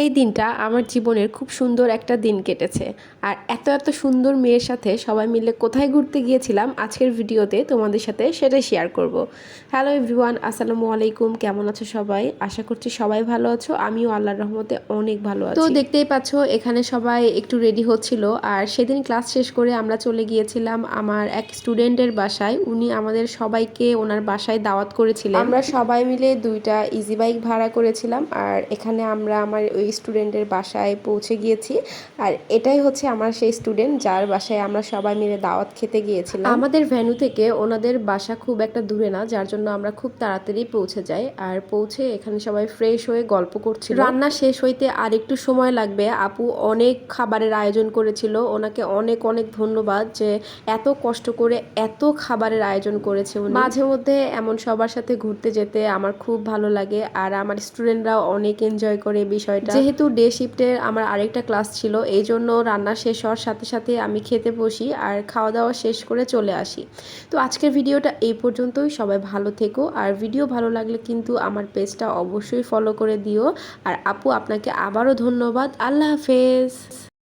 এই দিনটা আমার জীবনের খুব সুন্দর একটা দিন কেটেছে। আর এত এত সুন্দর মেয়ের সাথে সবাই মিলে কোথায় ঘুরতে গিয়েছিলাম আজকের ভিডিওতে তোমাদের সাথে সেটাই শেয়ার করব। হ্যালো এভরিওয়ান আসসালামু আলাইকুম কেমন আছো সবাই? আশা করছি সবাই ভালো আছো আমিও আল্লাহর রহমতে অনেক ভালো আছি। তো দেখতেই পাচ্ছ এখানে সবাই একটু রেডি হচ্ছিল। আর সেদিন ক্লাস শেষ করে আমরা চলে গিয়েছিলাম আমার এক স্টুডেন্টের বাসায়। উনি আমাদের সবাইকে ওনার বাসায় দাওয়াত করেছিলেন। আমরা সবাই মিলে দুইটা ইজি বাইক ভাড়া করেছিলাম। আর এখানে আমরা আমার ওই স্টুডেন্টের বাসায় পৌঁছে গিয়েছি। আর এটাই হচ্ছে আমার সেই স্টুডেন্ট যার বাসায় আমরা সবাই মিলে দাওয়াত খেতে গিয়েছিলাম। আমাদের ভ্যানু থেকে ওনাদের বাসা খুব একটা দূরে না, যার জন্য আমরা খুব তাড়াতাড়ি পৌঁছে যাই। আর পৌঁছে এখানে সবাই ফ্রেশ হয়ে গল্প করছিল। রান্না শেষ হইতে আর একটু সময় লাগবে। আপু অনেক খাবারের আয়োজন করেছিল। ওনাকে অনেক অনেক ধন্যবাদ যে এত কষ্ট করে এত খাবারের আয়োজন করেছে মাঝে মধ্যে এমন সবার সাথে ঘুরতে যেতে আমার খুব ভালো লাগে। আর আমার স্টুডেন্টরাও অনেক এনজয় করে বিষয়টা। যেহেতু ডে শিফটের আমার আরেকটা ক্লাস ছিল এই জন্য রান্না শেষ হওয়ার সাথে সাথে আমি খেতে বসি আর খাওয়া দাওয়া শেষ করে চলে আসি। তো আজকের ভিডিওটা এই পর্যন্তই। সবাই ভালো থেকো। আর ভিডিও ভালো লাগলে কিন্তু আমার পেজটা অবশ্যই ফলো করে দিও। আর আপু, আপনাকে আবারও ধন্যবাদ। আল্লাহ হাফেজ।